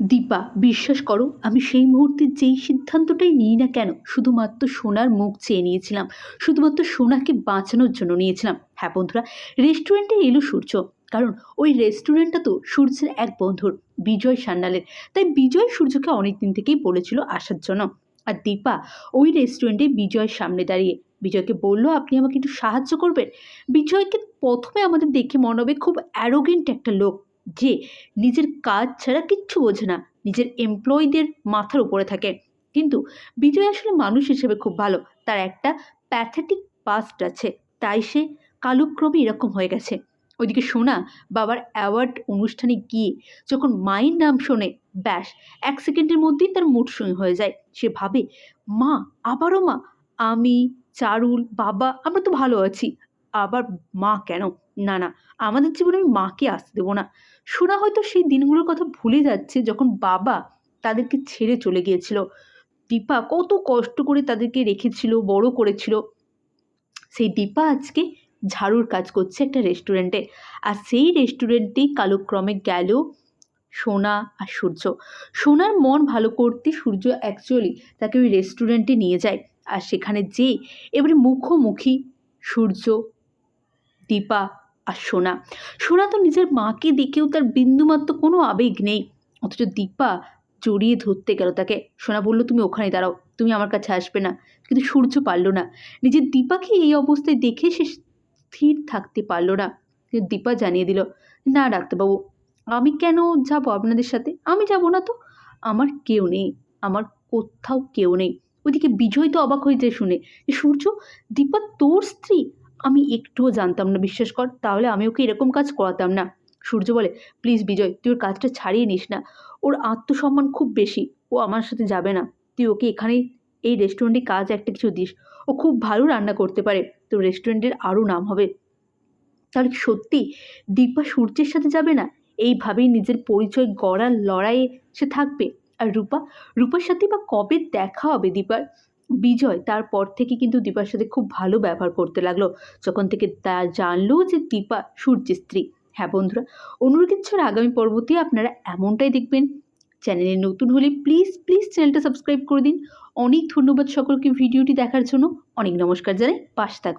দীপা, বিশ্বাস করো, আমি সেই মুহূর্তে যেই সিদ্ধান্তটাই নিই না কেন, শুধুমাত্র সোনার মুখ চেয়ে নিয়েছিলাম, শুধুমাত্র সোনাকে বাঁচানোর জন্য নিয়েছিলাম। হ্যাঁ বন্ধুরা রেস্টুরেন্টে এলো সূর্য, কারণ ওই রেস্টুরেন্টটা তো সূর্যের এক বন্ধুর, বিজয় সান্যালের। তাই বিজয় সূর্যকে অনেক দিন থেকেই বলেছিল আসার জন্য। আর দীপা, ওই রেস্টুরেন্টে বিজয়ের সামনে দাঁড়িয়ে, বিজয়কে বলল, আপনি আমাকে একটু সাহায্য করবেন? বিজয়কে প্রথমে আমাদের দেখে মনে হবে খুব অ্যারোগেন্ট একটা লোক। যে নিজের কাজ ছাড়া কিচ্ছু বোঝে না, নিজের এমপ্লয়ীদের মাথার উপরে থাকে। কিন্তু বিজয় আসলে মানুষ হিসেবে খুব ভালো, তার একটা প্যাথেটিক পাস্ট আছে, তাই সে কালক্রমে এরকম হয়ে গেছে। ওইদিকে সোনা বাবার অ্যাওয়ার্ড অনুষ্ঠানে গিয়ে যখন মায়ের নাম শোনে, ব্যাস, এক সেকেন্ডের মধ্যেই তার মুড সুইং হয়ে যায়। সে ভাবে, মা, আবারও মা, আমি, চারুল, বাবা, আমরা তো ভালো আছি আবার মা কেন? না না, আমাদের জীবনে আমি মাকে আসতে দেবো না। সোনা হয়তো সেই দিনগুলোর কথা ভুলে যাচ্ছে যখন বাবা তাদেরকে ছেড়ে চলে গিয়েছিল। দীপা কত কষ্ট করে তাদেরকে রেখেছিল, বড় করেছিল। সেই দীপা আজকে ঝাড়ুর কাজ করছে একটা রেস্টুরেন্টে আর সেই রেস্টুরেন্টেই কালক্রমে গেল সোনা আর সূর্য। সোনার মন ভালো করতে সূর্য অ্যাকচুয়ালি তাকে ওই রেস্টুরেন্টে নিয়ে যায়। আর সেখানে যে এবারে মুখোমুখি সূর্য দীপা আর সোনা। সোনা তো নিজের মাকে দেখেও তার বিন্দুমাত্র কোনো আবেগ নেই। অথচ দীপা জড়িয়ে ধরতে গেল তাকে। সোনা বলল, তুমি ওখানে দাঁড়াও, তুমি আমার কাছে আসবে না। কিন্তু সূর্য পারল না। নিজের দীপাকে এই অবস্থায় দেখে সে স্থির থাকতে পারল না। দীপা জানিয়ে দিল, না ডাক্তারবাবু, আমি কেন যাব আপনাদের সাথে? আমি যাব না তো। আমার কেউ নেই, আমার কোথাও কেউ নেই। ওইদিকে বিজয় তো অবাক হয়ে যায় শুনে যে সূর্য, দীপা তোর স্ত্রী? আমি একটুও জানতাম না, বিশ্বাস কর। তাহলে আমি ওকে এরকম কাজ করাতাম না? সূর্য বলে, প্লিজ বিজয়, তুই ওর কাজটা ছাড়িয়ে নিস না। ওর আত্মসম্মান খুব বেশি, ও আমার সাথে যাবে না। তুই ওকে এখানেই, এই রেস্টুরেন্টে কাজ একটা কিছু দিস। ও খুব ভালো রান্না করতে পারে। তো রেস্টুরেন্টের আরও নাম হবে। তাহলে সত্যি দীপা সূর্যের সাথে যাবে না? এইভাবেই নিজের পরিচয় গড়ার লড়াইয়ে সে থাকবে। আর রূপা, রূপার সাথে বা কবে দেখা হবে দীপার? বিজয় তারপর থেকে কিন্তু দীপার সাথে খুব ভালো ব্যবহার করতে লাগল। যখন থেকে তা জানলো যে দীপা সূর্যের স্ত্রী। হ্যাঁ বন্ধুরা, অনুরোধ ইচ্ছার আগামী পর্বতে আপনারা এমনটাই দেখবেন। চ্যানেলে নতুন হলে প্লিজ প্লিজ চ্যানেলটা সাবস্ক্রাইব করে দিন। অনেক ধন্যবাদ সকলকে ভিডিওটি দেখার জন্য। অনেক নমস্কার জানাই। পাশ থাকুন।